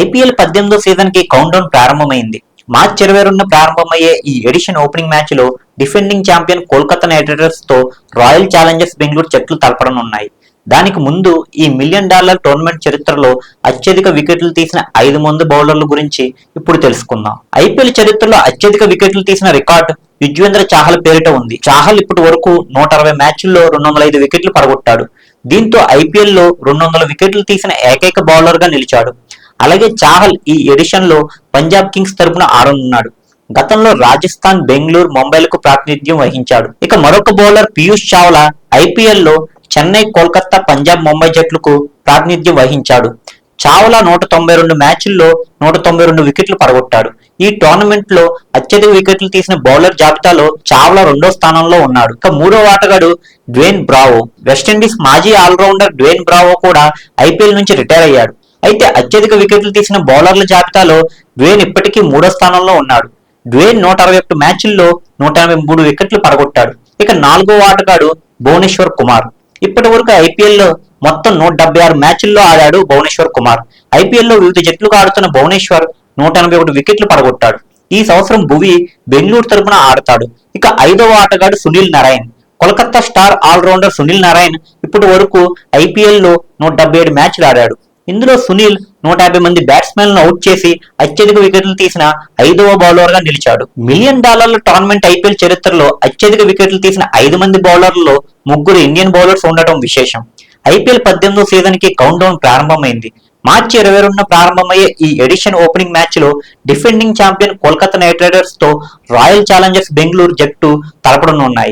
IPL పద్దెనిమిదో సీజన్కి count down ప్రారంభమైంది. మార్చ్ ఇరవై రెండున ప్రారంభమయ్యే ఈ ఎడిషన్ ఓపెనింగ్ మ్యాచ్లో డిఫెండింగ్ ఛాంపియన్ కోల్కతా నైట్ రైడర్స్తో రాయల్ ఛాలెంజర్స్ బెంగళూరు చెట్లు తలపడనున్నాయి. దానికి ముందు ఈ మిలియన్ డాలర్ టోర్నమెంట్ చరిత్రలో అత్యధిక వికెట్లు తీసిన ఐదు మంది బౌలర్ల గురించి ఇప్పుడు తెలుసుకుందాం. ఐపీఎల్ చరిత్రలో అత్యధిక వికెట్లు తీసిన రికార్డు యుజ్వేంద్ర చాహల్ పేరిట ఉంది. చాహల్ ఇప్పటి వరకు నూట అరవై మ్యాచ్ల్లో రెండు వందల ఐదు వికెట్లు పడగొట్టాడు. దీంతో ఐపీఎల్లో రెండు వందల వికెట్లు తీసిన ఏకైక బౌలర్గా నిలిచాడు. అలాగే చాహల్ ఈ ఎడిషన్లో పంజాబ్ కింగ్స్ తరపున ఆడనున్నాడు. గతంలో రాజస్థాన్ బెంగళూరు ముంబైలకు ప్రాతినిధ్యం వహించాడు. ఇక మరొక బౌలర్ పీయూష్ చావ్లా ఐపీఎల్లో చెన్నై కోల్కతా పంజాబ్ ముంబై జట్లకు ప్రాతినిధ్యం వహించాడు. చావ్లా నూట తొంభై రెండు మ్యాచ్ల్లో నూట తొంభై రెండు వికెట్లు పడగొట్టాడు. ఈ టోర్నమెంట్లో అత్యధిక వికెట్లు తీసిన బౌలర్ జాబితాలో చావ్లా రెండో స్థానంలో ఉన్నాడు. ఇక మూడో ఆటగాడు డ్వేన్ బ్రావో. వెస్టిండీస్ మాజీ ఆల్రౌండర్ డ్వేన్ బ్రావో కూడా ఐపీఎల్ నుంచి రిటైర్ అయ్యాడు. అయితే అత్యధిక వికెట్లు తీసిన బౌలర్ల జాబితాలో డ్వేన్ ఇప్పటికీ మూడో స్థానంలో ఉన్నాడు. డ్వేన్ నూట అరవై ఒకటి మ్యాచ్ల్లో నూట ఎనభై మూడు వికెట్లు పడగొట్టాడు. ఇక నాలుగో ఆటగాడు భువనేశ్వర్ కుమార్. ఇప్పటి వరకు ఐపీఎల్లో మొత్తం నూట డెబ్బై ఆరు మ్యాచ్ల్లో ఆడాడు భువనేశ్వర్ కుమార్. ఐపీఎల్లో వివిధ జట్లకు ఆడుతున్న భువనేశ్వర్ నూట ఎనభై ఒకటి వికెట్లు పడగొట్టాడు. ఈ సంవత్సరం భువి బెంగళూరు తరపున ఆడతాడు. ఇక ఐదవ ఆటగాడు Sunil Narine. Kolkata star all rounder Sunil Narine ఇప్పటి వరకు ఐపీఎల్లో నూట డెబ్బై ఏడు మ్యాచ్లు ఆడాడు. ఇందులో సునీల్ నూట యాభై మంది బ్యాట్స్మెన్లను అవుట్ చేసి అత్యధిక వికెట్లు తీసిన ఐదవ బౌలర్గా నిలిచాడు. మిలియన్ డాలర్ల టోర్నమెంట్ ఐపీఎల్ చరిత్రలో అత్యధిక వికెట్లు తీసిన ఐదు మంది బౌలర్లలో ముగ్గురు ఇండియన్ బౌలర్స్ ఉండటం విశేషం. ఐపీఎల్ పద్దెనిమిదో సీజన్కి కౌంట్ డౌన్ ప్రారంభమైంది. మార్చి ఇరవై రెండున ప్రారంభమయ్యే ఈ ఎడిషన్ ఓపెనింగ్ మ్యాచ్లో డిఫెండింగ్ ఛాంపియన్ కోల్కతా నైట్ రైడర్స్తో రాయల్ ఛాలెంజర్స్ బెంగళూరు జట్టు తలపడనున్నాయి.